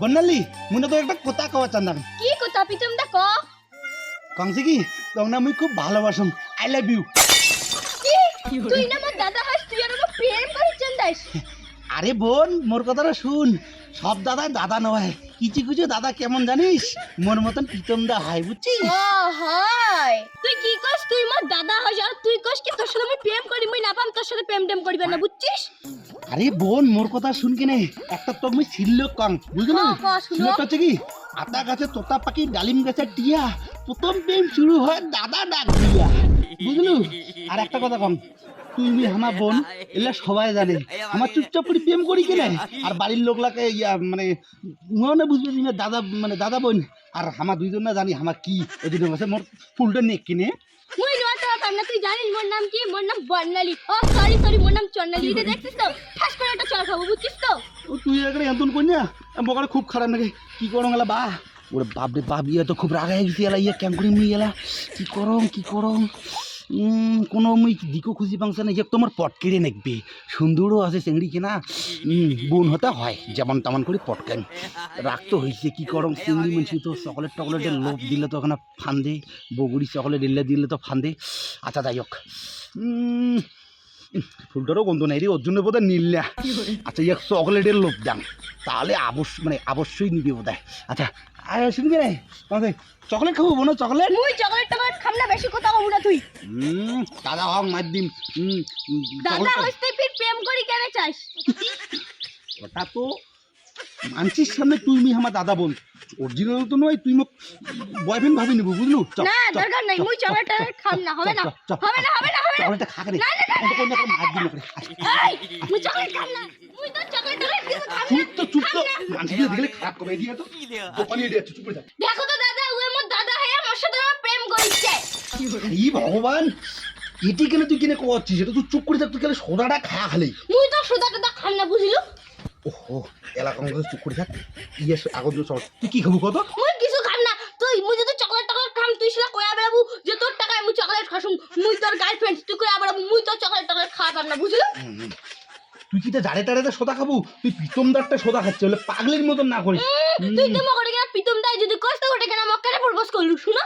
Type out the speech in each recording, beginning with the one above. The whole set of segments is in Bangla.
বর্ণালী মনে তো একটা কথা কওয়া চান্দাম কি কথা পিতুম দা ক? কংসি কি তোমার না আমি খুব ভালোবাসম। আই লাভ ইউ কি? তুই না মোর দাদা হাস তুই আর প্রেম দাস। আরে বোন মোর কথাটা শুন। সব দাদা দাদা নয়। কিছু কিছু দাদা কেমন জানিস? মোর মতন প্রীতম দা হয় বুঝছিস? ও হয়। তুই কি কস? তুই আমার দাদা হাস আর তুই কস কি তোর সাথে আমি প্রেম করি? মুই না পাম তোর সাথে প্রেম টেম করিবে না বুঝছিস? আরে বোন মোর কথা শুন কেনে একটা তো আমি ছিল্লক কম বুঝলি হ্যাঁ, হ্যাঁ, শুনো। হচ্ছে কি? আতা গাছে তোতা পাখি ডালিম গাছে টিয়া। প্রথম প্রেম শুরু হয় দাদা ডাক দিয়া। বুঝলু? আর একটা কথা কম তুই মি আমার বোন এগুলা সবাই জানে। আমার চুপচাপ করে প্রেম করি কেনে? আর বাড়ির লোকলাকে ইয়া মানে মনে বুঝবে যে দাদা মানে দাদা বোন। আর আমার দুইজন না জানি আমার কি। এই দুটো মাসে মোর ফুলটা নেক কিনে। মুই নোয়াতে পারতাম না তুই জানিস মোর নাম কি? মোর নাম বর্ণালী। ও সরি সরি মোর নাম চন্নালী এটা দেখছিস তো ঠাস করে একটা চল খাব বুঝছিস তো? ও তুই একটা এতন কই না খুব খারাপ নাকি? কি করং এলা বা? ওরে বাপরে বাপ ইয়ে তো খুব রাগাই গেছি এলা ইয়ে কেম করে মুই এলা? কি করং কি করং? কোনো মুই দিকো খুঁজি পাংছে না ইয়ে তোমার পট কেড়ে নেকবে। সুন্দরও আছে চেংড়ি কিনা। বোন হতে হয় যেমন তেমন করে পটকেন রাগ তো হয়েছে কি করং চিংড়ি মানছি তো চকলেট টকলেটের লোভ দিলে তো ওখানে ফান্দে বগুড়ি চকলেট দিলে দিলে তো ফান্দে। আচ্ছা যাই হোক ফুলটারও গন্ধ নাই রে ওর জন্য বোধ হয় নীল না আচ্ছা ইয়ে চকলেটের লোভ দাম তাহলে অবশ্য মানে অবশ্যই নিবি বোধ। হয় আচ্ছা আর শুনবি রে আমাদের চকলেট খাব বোনো চকলেট? মুই চকলেট টকলেট খাম না বেশি কথা বলব না তুই। হুম দাদা হক মার দিম। দাদা হইতে ফির প্রেম করি কেন চাস? ওটা তো মানছিস সামনে তুই মি আমার দাদা বোন। অরিজিনাল তো নয় তুই মোক বয়ফ্রেন্ড ভাবি নেব বুঝলু? না দরকার নাই মুই চকলেট খাম না হবে না হবে না হবে না হবে না। চকলেটটা খা করে না, না, না, কোন মার দিল করে এই মুই চকলেট খাম না মুই তো চকলেট টকলেট কিছু খাম না। তো তো মানছি দেখলে খারাপ করে দিয়ে তো। দোকানে দিয়ে চুপ করে থাক। দেখো তো দাদা ওই মোর দাদা হয়ে আমার সাথে আমার প্রেম করিছে। এই ভগবান এটি কেন তুই কিনে কোয়াচ্ছিস এটা তুই চুপ করে থাক তুই কেন সোডাটা খা খালি। মুই তো সুদা টুদা খাম না বুঝিলু? ওহো এলাকা মধ্যে চুপ করে থাক। ইয়ে আগত চল তুই কি খাব কত? মুই কিছু খাম না। তুই মুই যদি চকলেট টকলেট খাম তুই সেটা কয়া বেড়াবো যে তোর টাকায় মুই চকলেট খাসুম। মুই তোর গার্লফ্রেন্ড তুই কয়া বেড়াবো মুই তো চকলেট টকলেট খাওয়াতাম না বুঝিলু। তুই কি তা জাড়ে টাড়ে সোদা খাব? তুই পিতমদারটা সোদা খাচ্ছে বলে পাগলের মতন না করিস। তুই তো মগরে কেন পিতম দাই যদি কষ্ট করে কেন মক্কারে প্রপোজ করলু শুনো।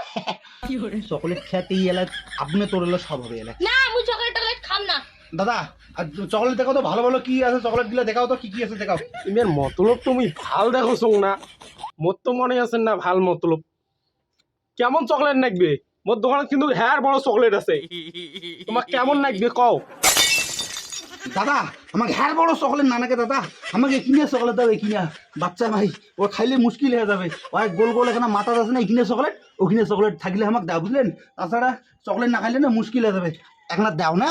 চকলেট খেতেই এলা আপনি তোর এলা সব হবে এলা না মুই চকলেট টকলেট খাম না। দাদা আর চকলেট দেখাও তো ভালো ভালো কি আছে চকলেটগুলো দেখাও তো কি কি আছে দেখাও। তুমি আর মতলব তুমি ভালো দেখো না। মোর তো মনে আছে না ভালো মতলব। কেমন চকলেট নাকবে? মোর দোকানে কিন্তু হ্যার বড় চকলেট আছে। তোমার কেমন নাকবে কও? দাদা, আমাকে হ্যাঁ বড় চকলেট না নাকি দাদা। আমাকে কিনে চকলেট দাও কিনা বাচ্চা ভাই ও খাইলে মুশকিল হয়ে যাবে। ওই গোল গোল এখানে মাথা আছে না এখানে চকলেট? ওখানে চকলেট থাকলে আমাকে দাও বুঝলেন তাছাড়া চকলেট না খাইলে না, মুশকিল হয়ে যাবে। এখন দাও না।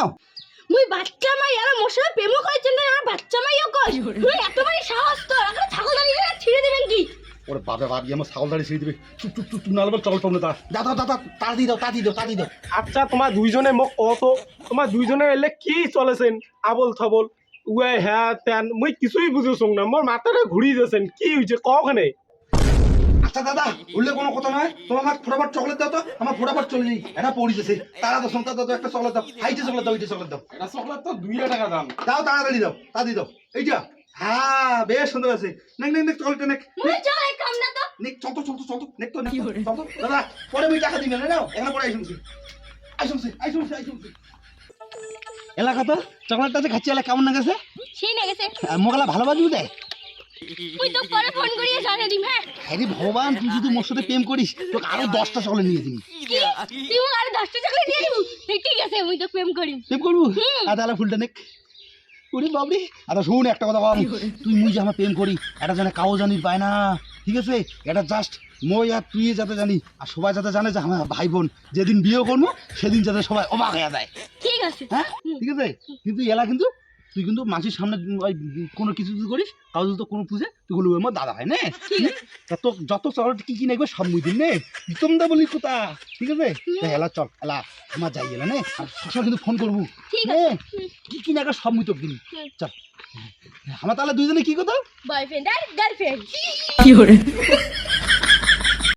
মুই বাচ্চা মাই আর মোর সাথে প্রেমও না বাচ্চা মাইও কই তুই এত বড় সাহস তোর এখন ছাগল দাঁড়িয়ে ছিঁড়ে দেবেন কি ওরে বাবা বাবি আমার ছাগল দাঁড়িয়ে ছিঁড়ে দিবে। চুপ চুপ চুপ না হলে চকলেট পাবো না দাদা দাদা তা দিয়ে দাও তা দিয়ে দাও তা দিয়ে দাও। আচ্ছা তোমার দুইজনে মোক কত তোমার দুইজনে এলে কি চলেছেন? আবল থবল। উয়ে হ্যাঁ তেন মই কিছুই বুঝেছ না মোর মাথাটা ঘুরি যাচ্ছেন কি হয়েছে কখানে আচ্ছা দাদা উল্লে কোনো কথা নয় তোমার আমার ফোটাফাট চকলেট দাও তো আমার ফোটাফাট চলে এটা পড়িতেছে তারা তো সন্তান দাও একটা চকলেট দাও। হাইটে চকলেট দাও এইটা চকলেট দাও। এটা চকলেট তো দুই টাকা দাম। দাও তাড়াতাড়ি দাও তা দিয়ে দাও এইটা হ্যাঁ বেশ সুন্দর আছে। Neck neck neck chocolate neck. চলে না তো নেক চল তো তো চল তো নেক তো নেক তো, চল তো। দাদা পরে আমি টাকা দিবেন না এখানে পরে আইসুমছি আইসুমছি আইসুমছি আইসুমছি এলাকা তো চকলেটটা যে খাচ্ছি এলাকা কেমন না গেছে সেই না গেছে মোগলা ভালোবাসবি দেয় মুই তো পরে ফোন করিয়ে জানিয়ে দিম হ্যাঁ। হ্যাঁ ভগবান তুই যদি মোর সাথে প্রেম করিস তোকে আরও দশটা চকলেট নিয়ে দিবি। তুই আরে দশটা চকলেট দিয়ে দিবি? ঠিক আছে মুই তো প্রেম করিম। প্রেম করব। আর তাহলে ফুলটা নেক। ওরে বাবরি? আচ্ছা শুন একটা কথা বল। তুই মুই যে আমার প্রেম করি এটা জানে কাউ জানি পায় না। ঠিক আছে? এটা জাস্ট মই আর তুই যাতে জানি আর সবাই যাতে জানে যে আমার ভাই বোন যেদিন বিয়ে করব সেদিন যাতে সবাই অবাক হয়ে যায়। ঠিক আছে। হ্যাঁ? ঠিক আছে? কিন্তু এলা কিন্তু তুই কিন্তু মাসির সামনে ওই কোনো কিছু যদি করিস কাউ তো কোনো পুজে তুই বলবি আমার দাদা হয় না তা তো যত চকলেট কি কি নেবে সব মুই দিন নে প্রীতম দা বলি কোথা ঠিক আছে তা এলা চল এলা আমার যাই এলা নে আর সবসময় কিন্তু ফোন করব কি কি নাকা সব মুই তোকে দিন চল আমার তাহলে দুইজনে কি কথা বয়ফ্রেন্ড আর গার্লফ্রেন্ড